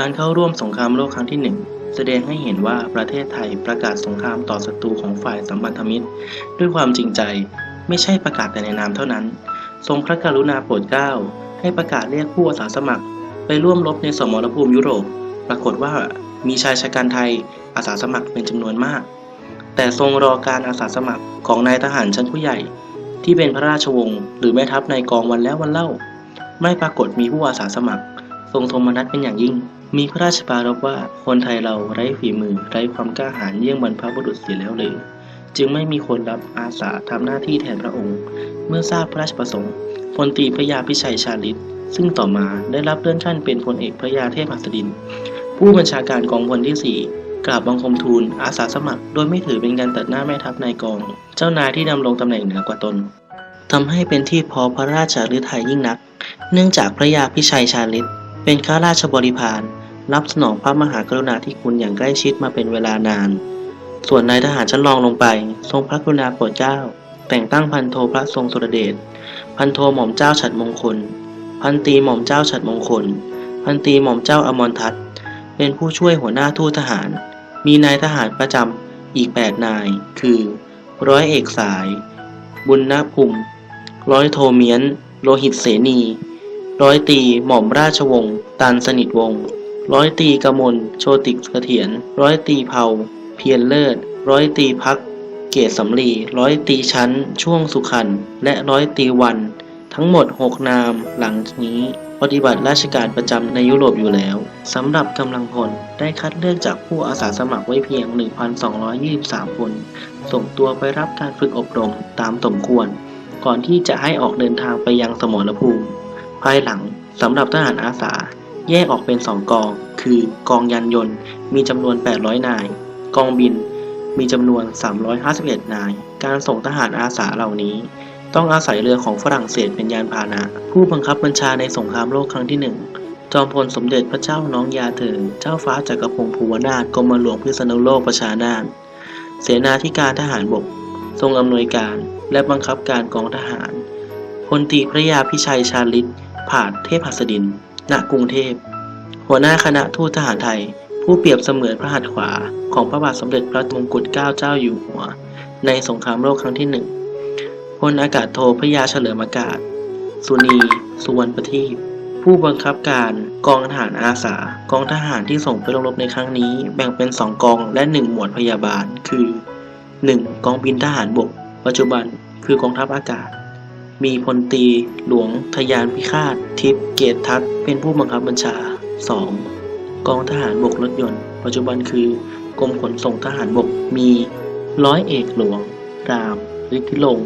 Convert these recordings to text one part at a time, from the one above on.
การเข้าร่วมสงครามโลกครั้งที่หนึ่งแสดงให้เห็นว่าประเทศไทยประกาศสงครามต่อศัตรูของฝ่ายสัมพันธมิตร ด้วยความจริงใจ ไม่ใช่ประกาศแต่ในนามเท่านั้น ทรงพระกรุณาโปรดเกล้า ให้ประกาศเรียกผู้อาสาสมัคร ไปร่วมรบในสมรภูมิยุโรป ปรากฏว่ามีชายชะกันไทยอาสาสมัครเป็นจำนวนมาก แต่ทรงรอการอาสาสมัครของนายทหารชั้นผู้ใหญ่ ที่เป็นพระราชวงศ์หรือแม่ทัพในกองวันแล้ววันเล่า ไม่ปรากฏมีผู้อาสาสมัคร ทรงโทมนัสเป็นอย่างยิ่ง มีพระราชปารภว่าคนไทยเราไร้ฝีมือไร้ความกล้าหาญเยี่ยงบรรพบุรุษเสียแล้วเลย จึงไม่มีคนรับอาสาทำหน้าที่แทนพระองค์ เมื่อทราบพระราชประสงค์พลตรีพระยาพิชัยชาลิต ซึ่งต่อมาได้รับเลื่อนขั้นเป็นพลเอกพระยาเทพหัสดิน ผู้บัญชาการกองพลที่ 4กราบบังคมทูลอาสาสมัคร โดยไม่ถือเป็นการตัดหน้าแม่ทัพนายกอง เจ้านายที่ดำรงตำแหน่งเหนือกว่าตนทำให้เป็นที่พอพระราชฤทัยยิ่งนัก เนื่องจากพระยาพิชัยชาลิต เป็นข้าราชบริพารรับสนองพระมหากรุณาธิคุณอย่างใกล้ชิดมาเป็นเวลานาน ส่วนนายทหารชั้นรองลงไป ทรงพระกรุณาโปรดเกล้า แต่งตั้งพันโทพระทรงสุรเดช พันโทหม่อมเจ้าฉัดมงคล พันตรีหม่อมเจ้าฉัดมงคล พันตรีหม่อมเจ้าอมรทัตเป็นผู้ช่วยหัวหน้าทูตทหาร มีนายทหารประจำอีก 8 นาย คือ ร้อยเอกสาย บุญนาภูมิร้อยโทเมียน โลหิตเสนี ร้อยตีหม่อมราชวงศ์ตันสนิทวงศ์ร้อยตีกมลโชติกเสถียรร้อยตีเผาเพียรเลิศ ร้อยตีพัก เกตสำลีร้อยตีชั้น ช่วงสุขันและร้อยตีวัน ทั้งหมด 6 นามหลังนี้ปฏิบัติราชการประจำในยุโรปอยู่แล้วสำหรับกำลังพลได้คัดเลือกจากผู้อาสาสมัครไว้เพียง 1,223 คน ส่งตัวไปรับการฝึกอบรมตามสมควร ก่อนที่จะให้ออกเดินทางไปยังสมรภูมิ ภายหลังสำหรับทหารอาสา แยกออกเป็นสองกอง คือกองยันยนต์ มีจำนวน 800 นาย กองบิน มีจำนวน 351 นาย การส่งทหารอาสาเหล่านี้ ต้องอาศัยเรือของฝรั่งเศสเป็นยานพาหนะ ผู้บังคับบัญชาในสงครามโลกครั้งที่หนึ่งจอมพลสมเด็จพระเจ้าน้องยาเธอเจ้าฟ้าจักรพงศ์ภูวนาถกรมหลวงพิษณุโลกประชานาถเสนาธิการทหารบก ทรงอำนวยการและบังคับการกองทหารพลตรีพระยาพิชัยชาลิต ผาดเทพหัสดิน ณ กรุงเทพ หัวหน้าคณะทูตทหารไทย ผู้เปรียบเสมือนพระหัตถ์ขวา ของพระบาทสมเด็จพระมงกุฎเกล้าเจ้าอยู่หัว ในสงครามโลกครั้งที่หนึ่งพลอากาศโทพระยาเฉลิมอากาศ สุนี สุวรรณประทีปผู้บังคับการกองทหารอาสา กองทหารที่ส่งไปลงรบในครั้งนี้ แบ่งเป็นสองกองและหนึ่งหมวดพยาบาล คือ 1. กองบินทหารบก ปัจจุบันคือกองทัพอากาศ มีพลตีหลวงทยานพิฆาต ทิพย์เกตทัศน์เป็นผู้บังคับบัญชา 2. กองทหารบกรถยนต์ ปัจจุบันคือกรมขนส่งทหารบกมีร้อยเอกหลวง รามฤทธิลง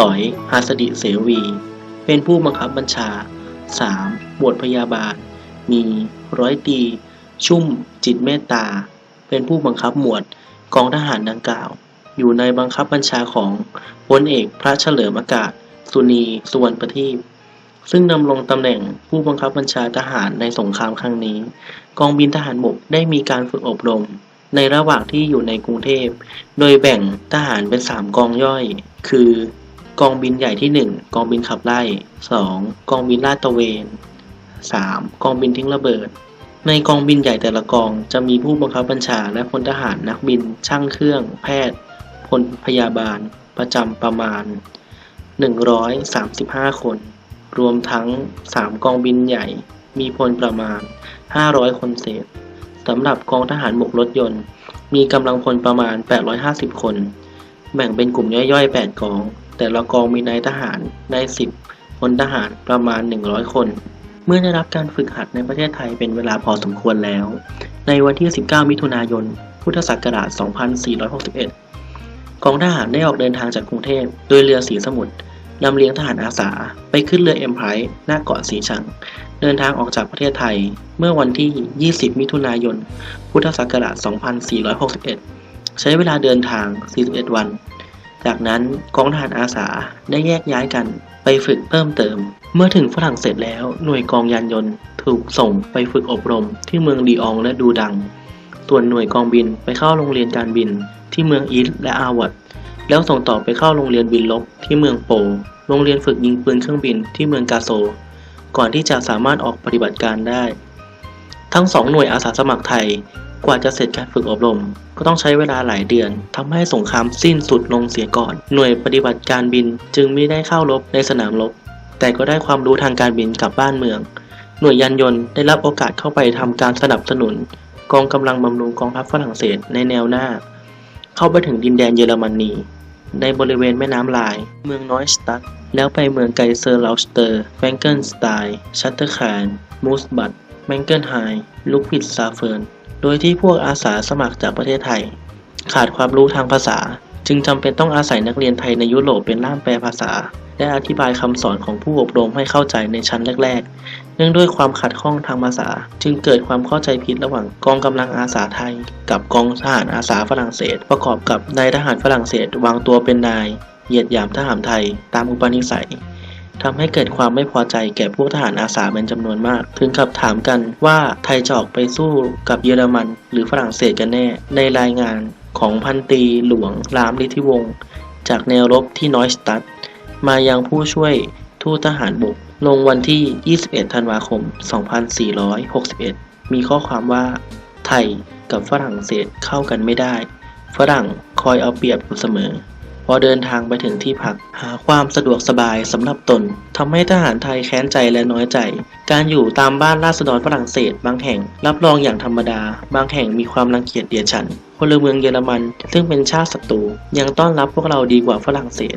ต่อยหาสดิเสวี เป็นผู้บังคับบัญชา 3. หมวดพยาบาล มีร้อยตี ชุ่มจิตเมตตา เป็นผู้บังคับหมวดกองทหารดังกล่าว อยู่ในบังคับบัญชาของพลเอกพระเฉลิมอากาศ สุนี สุวรรณประทีปซึ่งดำรงตำแหน่งผู้บังคับบัญชาทหารในสงครามครั้งนี้ กองบินทหารบกได้มีการฝึกอบรม ในระหว่างที่อยู่ในกรุงเทพ โดยแบ่งทหารเป็นสามกองย่อย คือกองบินใหญ่ที่ 1 กองบินขับไล่ 2. กองบินลาดตระเวน 3. กองบินทิ้งระเบิด ในกองบินใหญ่แต่ละกองจะมีผู้บังคับบัญชาและพลทหารนักบิน ช่างเครื่อง แพทย์พลพยาบาล ประจำประมาณ 135 คน รวมทั้ง 3 กองบินใหญ่ มีพลประมาณ 500 คนเศษสำหรับกองทหารบกรถยนต์ มีกำลังพลประมาณ 850 คน แบ่งเป็นกลุ่มย่อยๆ 8 กอง แต่ละกองมีนายทหารได้10พลทหารประมาณ 100 คน เมื่อได้รับการฝึกหัดในประเทศไทยเป็นเวลาพอสมควรแล้ว ในวันที่ 19 มิถุนายน พุทธศักราช 2461 กองทหารได้ออกเดินทางจากกรุงเทพโดยเรือสีสมุทร ลำเลียงทหารอาสาไปขึ้นเรือเอ็มไพร์หน้าเกาะสีชัง เดินทางออกจากประเทศไทยเมื่อวันที่ 20 มิถุนายน พุทธศักราช 2461 ใช้เวลาเดินทาง 41 วัน จากนั้นกองทหารอาสาได้แยกย้ายกันไปฝึกเพิ่มเติม เมื่อถึงฝรั่งเศสแล้วหน่วยกองยานยนต์ถูกส่งไปฝึกอบรมที่เมืองลีอองและดูดัง ส่วนหน่วยกองบินไปเข้าโรงเรียนการบินที่เมืองอีสและอาวัต แล้วส่งต่อไปเข้าโรงเรียนบินลบที่เมืองโป โรงเรียนฝึกยิงปืนเครื่องบินที่เมืองกาโซ ก่อนที่จะสามารถออกปฏิบัติการได้ ทั้งสองหน่วยอาสาสมัครไทย กว่าจะเสร็จการฝึกอบรม ก็ต้องใช้เวลาหลายเดือนทำให้สงครามสิ้นสุดลงเสียก่อน หน่วยปฏิบัติการบินจึงไม่ได้เข้ารบในสนามรบ แต่ก็ได้ความรู้ทางการบินกลับบ้านเมือง หน่วยยานยนต์ได้รับโอกาสเข้าไปทำการสนับสนุน กองกำลังบำรุงกองทัพฝรั่งเศสในแนวหน้า เข้าไปถึงดินแดนเยอรมนี ในบริเวณแม่น้ำลาย เมืองน้อยสตัดแล้วไปเมืองไกเซอร์ลาสเตอร์แฟงเกิลสไตน์ชัตเตอร์แคนมูสบัตแมงเกิลไฮลุกปิดซาเฟิร์นโดยที่พวกอาสาสมัครจากประเทศไทย ขาดความรู้ทางภาษา จึงจำเป็นต้องอาศัยนักเรียนไทยในยุโรปเป็นล่ามแปลภาษา และอธิบายคำสอนของผู้อบรมให้เข้าใจในชั้นแรก ๆ เนื่องด้วยความขัดข้องทางภาษา จึงเกิดความเข้าใจผิดระหว่างกองกำลังอาสาไทย กับกองทหารอาสาฝรั่งเศส ประกอบกับนายทหารฝรั่งเศสวางตัวเป็นนาย เหยียดหยามทหารไทย ตามอุปนิสัยทำให้เกิดความไม่พอใจแก่พวกทหารอาสาเป็นจำนวนมาก ถึงกับถามกันว่าไทยจะออกไปสู้กับเยอรมัน หรือฝรั่งเศสกันแน่ ในรายงานของพันตรีหลวงรามฤทธิวงศ์จากแนวรบที่นอยสตัดมายังผู้ช่วย ทูตทหารบก ลงวันที่ 21 ธันวาคม 2461 มีข้อความว่า ไทยกับฝรั่งเศสเข้ากันไม่ได้ ฝรั่งคอยเอาเปรียบอยู่เสมอ พอเดินทางไปถึงที่พัก หาความสะดวกสบายสำหรับตนทำให้ทหารไทยแค้นใจและน้อยใจ การอยู่ตามบ้านราษฎรฝรั่งเศส บางแห่งรับรองอย่างธรรมดา บางแห่งมีความรังเกียจเดียดฉันพลเมืองเยอรมัน ซึ่งเป็นชาติศัตรูยังต้อนรับพวกเราดีกว่าฝรั่งเศส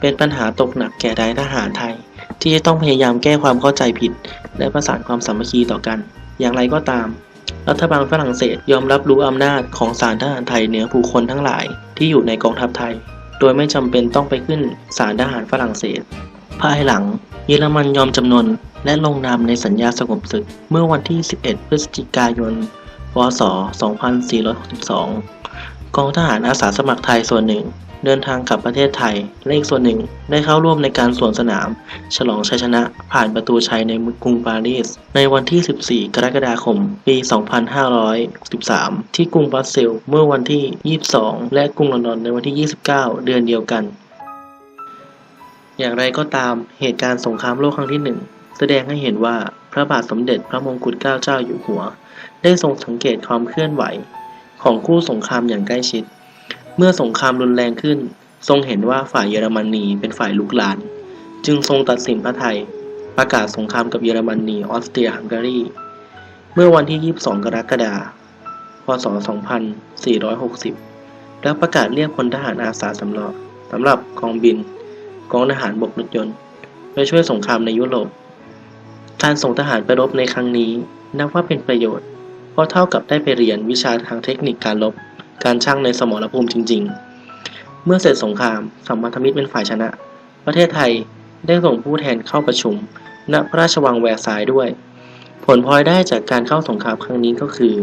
เป็นปัญหาตกหนักแก่นายทหารไทย ที่จะต้องพยายามแก้ความเข้าใจผิด และประสานความสามัคคีต่อกัน อย่างไรก็ตาม รัฐบาลฝรั่งเศสยอมรับรู้อำนาจของศาลทหารไทยเหนือผู้คนทั้งหลายที่อยู่ในกองทัพไทย โดยไม่จำเป็นต้องไปขึ้นศาลทหารฝรั่งเศส ภายหลัง เยอรมันยอมจำนนและลงนามในสัญญาสงบศึกเมื่อวันที่ 11 พฤศจิกายน พศ 2462 กองทหารอาสาสมัครไทยส่วนหนึ่ง เดินทางกลับประเทศไทย และอีกส่วนหนึ่งได้เข้าร่วมในการสวนสนาม ฉลองชัยชนะผ่านประตูชัยในกรุงปารีส ในวันที่ 14 กรกฎาคม ปี 2513 ที่กรุงบรัสเซลเมื่อวันที่ 22 และกรุงลอนดอนในวันที่ 29 เดือนเดียวกัน อย่างไรก็ตามเหตุการณ์สงครามโลกครั้งที่หนึ่งแสดงให้เห็นว่าพระบาทสมเด็จพระมงกุฎเกล้าเจ้าอยู่หัว ได้ทรงสังเกตความเคลื่อนไหว ของคู่สงครามอย่างใกล้ชิด เมื่อสงครามรุนแรงขึ้น ทรงเห็นว่าฝ่ายเยอรมนีเป็นฝ่ายลุกลาน จึงทรงตัดสินพระไทย ประกาศสงครามกับเยอรมนีออสเตรียฮังการี เมื่อวันที่ 22 กรกฎาคม พศ 2460 แล้วประกาศเรียกพลทหารอาสาสำรองสำหรับกองบิน กองทหารบกรถยนต์ไปช่วยสงครามในยุโรป การส่งทหารไปรบในครั้งนี้นับว่าเป็นประโยชน์ เพราะเท่ากับได้ไปเรียนวิชาทางเทคนิคการรบ การช่างในสมรภูมิจริง ๆ เมื่อเสร็จสงครามสัมพันธมิตรเป็นฝ่ายชนะ ประเทศไทยได้ส่งผู้แทนเข้าประชุม ณพระราชวังแวร์ซายด้วย ผลพลอยได้จากการเข้าสงครามครั้งนี้ก็คือ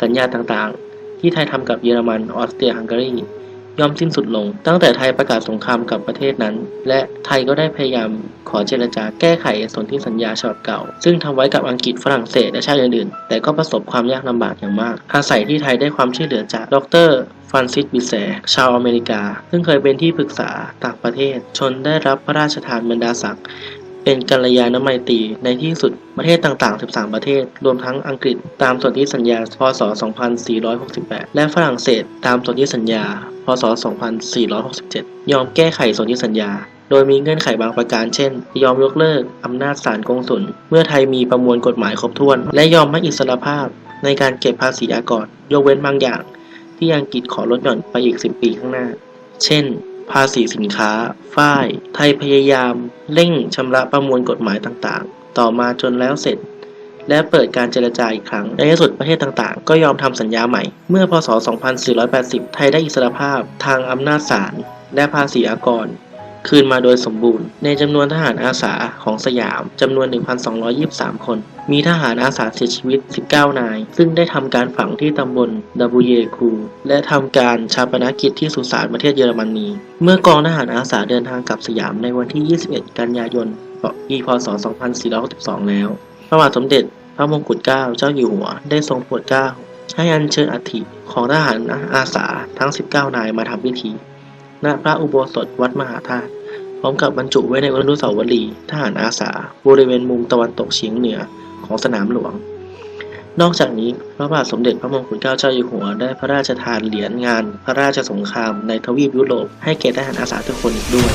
สัญญาต่างๆ ที่ไทยทำกับเยอรมันออสเตรียฮังการี ย่อมสิ้นสุดลง ตั้งแต่ไทยประกาศสงครามกับประเทศนั้น และไทยก็ได้พยายามขอเจรจาแก้ไขสนธิสัญญาฉบับเก่า ซึ่งทำไว้กับอังกฤษฝรั่งเศสและชาติอื่นๆ แต่ก็ประสบความยากลำบากอย่างมาก อาศัยที่ไทยได้ความช่วยเหลือจากดรฟรานซิสบิแซชาวอเมริกา ซึ่งเคยเป็นที่ปรึกษาต่างประเทศ ชนได้รับพระราชทานบรรดาศักดิ์ เป็นกัลยาณไมตรีในที่สุดประเทศต่างๆ 13 ประเทศ รวมทั้งอังกฤษตามสนธิสัญญา พศ 2468 และฝรั่งเศสตามสนธิสัญญา พศ 2467 ยอมแก้ไขสนธิสัญญา โดยมีเงื่อนไขบางประการเช่น ยอมยกเลิกอำนาจศาลกงสุล เมื่อไทยมีประมวลกฎหมายครบถ้วน และยอมให้อิสรภาพในการเก็บภาษีอากรยกเว้นบางอย่าง ที่อังกฤษขอลดหย่อนไปอีก 10 ปีข้างหน้า เช่น ภาษีสินค้า ฝ้าย ไทยพยายาม เร่งชำระประมวลกฎหมายต่างๆ ต่อมาจนแล้วเสร็จ และเปิดการเจรจาอีกครั้ง ในที่สุดประเทศต่างๆ ก็ยอมทำสัญญาใหม่ เมื่อพศ 2480 ไทยได้อิสรภาพทางอำนาจศาลและภาษีอากร คืนมาโดยสมบูรณ์ ในจำนวนทหารอาสาของสยามจำนวน 1,223 คน มีทหารอาสาเสียชีวิต 19 นาย ซึ่งได้ทำการฝังที่ตำบลดับเยคู และทำการชาปนกิจที่สุสานประเทศเยอรมนี เมื่อกองทหารอาสาเดินทางกลับสยามในวันที่ 21 กันยายน ปีพศ 2462 แล้ว พระบาทสมเด็จพระมงกุฎเกล้าเจ้าอยู่หัว ได้ทรงโปรดเกล้าให้อัญเชิญอัฐิของทหารอาสาทั้ง 19 นายมาทำพิธี ณ พระอุโบสถวัดมหาธาตุ พร้อมกับบรรจุไว้ในอนุสาวรีย์ทหารอาสา บริเวณมุมตะวันตกเฉียงเหนือของสนามหลวง นอกจากนี้พระบาทสมเด็จพระมงกุฎเกล้าเจ้าอยู่หัวได้พระราชทานเหรียญงาน พระราชสงครามในทวีปยุโรปให้แก่ทหารอาสาทุกคนอีกด้วย